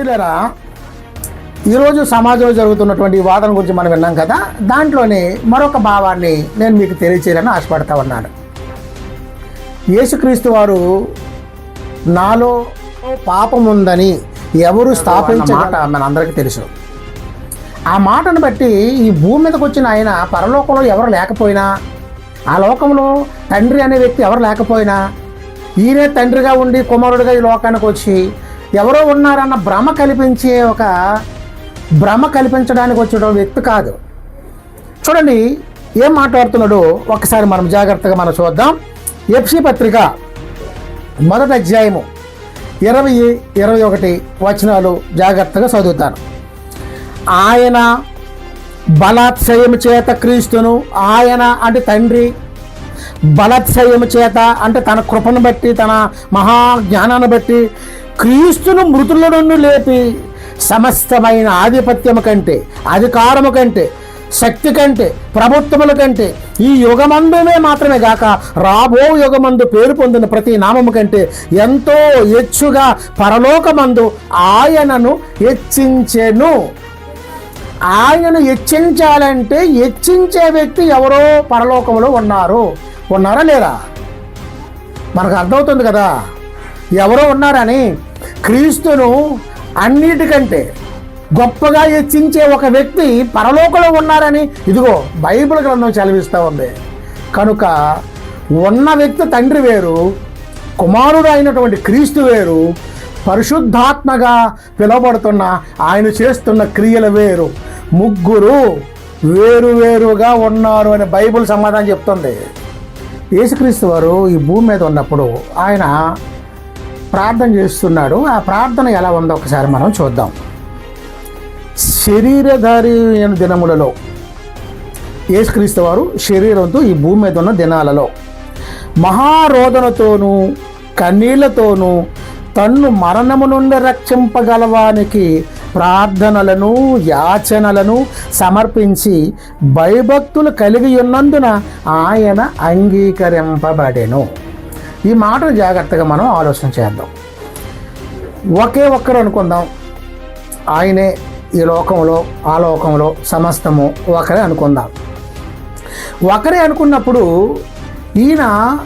ప్రియులరా ఈరోజు సమాజంలో జరుగుతున్నటువంటి వాదన గురించి మనం విన్నాం కదా దాంట్లోనే మరొక భావాన్ని నేను మీకు తెలియచేయాలని ఆశపడతా ఉన్నాను. యేసుక్రీస్తు వారు నాలో పాపం ఉందని ఎవరు స్థాపించ మాట మనందరికీ తెలుసు. ఆ మాటను బట్టి ఈ భూమి మీదకి వచ్చిన ఆయన పరలోకంలో ఎవరు లేకపోయినా ఆ లోకంలో తండ్రి అనే వ్యక్తి ఎవరు లేకపోయినా ఈయనే తండ్రిగా ఉండి కుమారుడిగా ఈ లోకానికి వచ్చి ఎవరో ఉన్నారన్న భ్రమ కల్పించే ఒక భ్రమ కల్పించడానికి వచ్చిన వ్యక్తి కాదు. చూడండి ఏం మాట్లాడుతున్నాడో ఒకసారి మనం జాగ్రత్తగా మనం చూద్దాం. ఎఫ్సి పత్రిక మొదటి అధ్యాయము ఇరవై ఇరవై ఒకటి వచనాలు జాగ్రత్తగా చదువుతాను. ఆయన బలాత్సయము చేత క్రీస్తును ఆయన అంటే తండ్రి బలాత్సయము చేత అంటే తన కృపను బట్టి తన మహా జ్ఞానాన్ని బట్టి క్రీస్తును మృతుల నుండి లేపి సమస్తమైన ఆధిపత్యము కంటే అధికారము కంటే శక్తి కంటే ప్రభుత్వముల కంటే ఈ యుగమందునే మాత్రమే గాక రాబో యుగమందు పేరు పొందిన ప్రతి నామము కంటే ఎంతో ఎచ్చుగా పరలోకమందు ఆయనను హెచ్చించెను. ఆయనను హెచ్చించాలంటే హెచ్చించే వ్యక్తి ఎవరో పరలోకంలో ఉన్నారు. ఉన్నారా లేరా? మనకు అర్థమవుతుంది కదా? ఎవరో ఉన్నారని క్రీస్తును అన్నిటికంటే గొప్పగా హెచ్చించే ఒక వ్యక్తి పరలోకంలో ఉన్నారని ఇదిగో బైబిల్ గ్రంథం చదివిస్తూ ఉంది. కనుక ఉన్న వ్యక్తి తండ్రి వేరు కుమారుడు అయినటువంటి క్రీస్తు వేరు పరిశుద్ధాత్మగా పిలువబడుతున్న ఆయన చేస్తున్న క్రియలు వేరు. ముగ్గురు వేరు వేరుగా ఉన్నారు అని బైబిల్ సమాధానం చెప్తుంది. యేసుక్రీస్తు వారు ఈ భూమి మీద ఉన్నప్పుడు ఆయన ప్రార్థన చేస్తున్నాడు. ఆ ప్రార్థన ఎలా ఉందో ఒకసారి మనం చూద్దాం. శరీరధారి దినములలో యేసుక్రీస్తు వారు శరీరంతో ఈ భూమి మీద ఉన్న దినాలలో మహారోదనతోనూ కన్నీళ్ళతోనూ తన్ను మరణము నుండి రక్షింపగలవానికి ప్రార్థనలను యాచనలను సమర్పించి భయభక్తులు కలిగి ఉన్నందున ఆయన అంగీకరింపబడెను. ఈ మాటను జాగ్రత్తగా మనం ఆలోచన చేద్దాం. ఒకే ఒక్కరు అనుకుందాం. ఆయనే ఈ లోకంలో ఆ లోకంలో సమస్తము ఒకరే అనుకుందాం. ఒకరే అనుకున్నప్పుడు ఈయన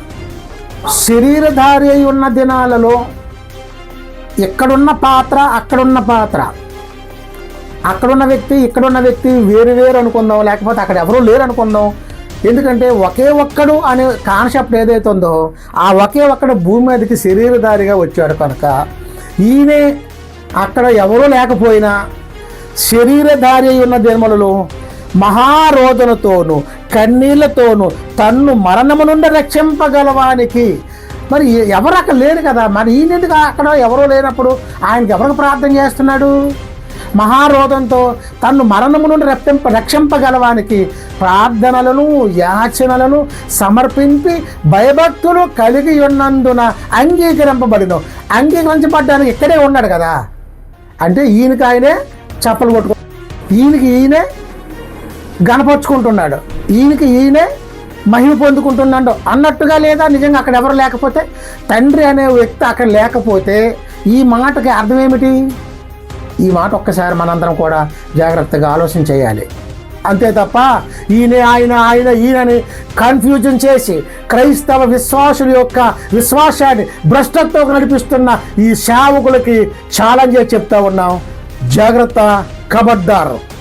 శరీరధారి అయి ఉన్న దినాలలో ఇక్కడున్న పాత్ర అక్కడున్న పాత్ర. అక్కడున్న వ్యక్తి ఇక్కడున్న వ్యక్తి వేరు వేరు అనుకుందాం. లేకపోతే అక్కడ ఎవరూ లేరు అనుకుందాం. ఎందుకంటే ఒకే ఒక్కడు అనే కాన్సెప్ట్ ఏదైతే ఉందో ఆ ఒకే ఒక్కడు భూమి మీదకి శరీరధారిగా వచ్చాడు కనుక ఈయనే అక్కడ ఎవరూ లేకపోయినా శరీరధారి అయి ఉన్న జన్మలలో మహారోదనతోనూ కన్నీళ్ళతోనూ తన్ను మరణము నుండి రక్షింపగలవానికి. మరి ఎవరు అక్కడ లేరు కదా? మరి ఈయనెందుకు అక్కడ ఎవరో లేనప్పుడు ఆయనకి ఎవరికి ప్రార్థన చేస్తున్నాడు? మహారోధంతో తన్ను మరణము నుండి రక్షింప రక్షింపగలవానికి ప్రార్థనలను యాచనలను సమర్పించి భయభక్తులు కలిగి ఉన్నందున అంగీకరింపబడిన. అంగీకరించబడ్డానికి ఇక్కడే ఉన్నాడు కదా. అంటే ఈయనకి ఆయనే చప్పలు కొట్టుకో ఈయనకి ఈయనే గణపరుచుకుంటున్నాడు. ఈయనకి ఈయనే మహిమ పొందుకుంటున్నాడు. అన్నట్టుగా లేదా నిజంగా అక్కడ ఎవరు లేకపోతే? తండ్రి అనే వ్యక్తి అక్కడ లేకపోతే ఈ మాటకి అర్థం ఏమిటి? ఈ మాట ఒక్కసారి మనందరం కూడా జాగ్రత్తగా ఆలోచన చేయాలి. అంతే తప్ప ఈయన ఆయన ఆయన ఈయనని కన్ఫ్యూజన్ చేసి క్రైస్తవ విశ్వాసుల యొక్క విశ్వాసాన్ని భ్రష్టత్వం నడిపిస్తున్న ఈ సేవకులకి ఛాలెంజ్ చెప్తా ఉన్నాం. జాగ్రత్త కబడ్దారు.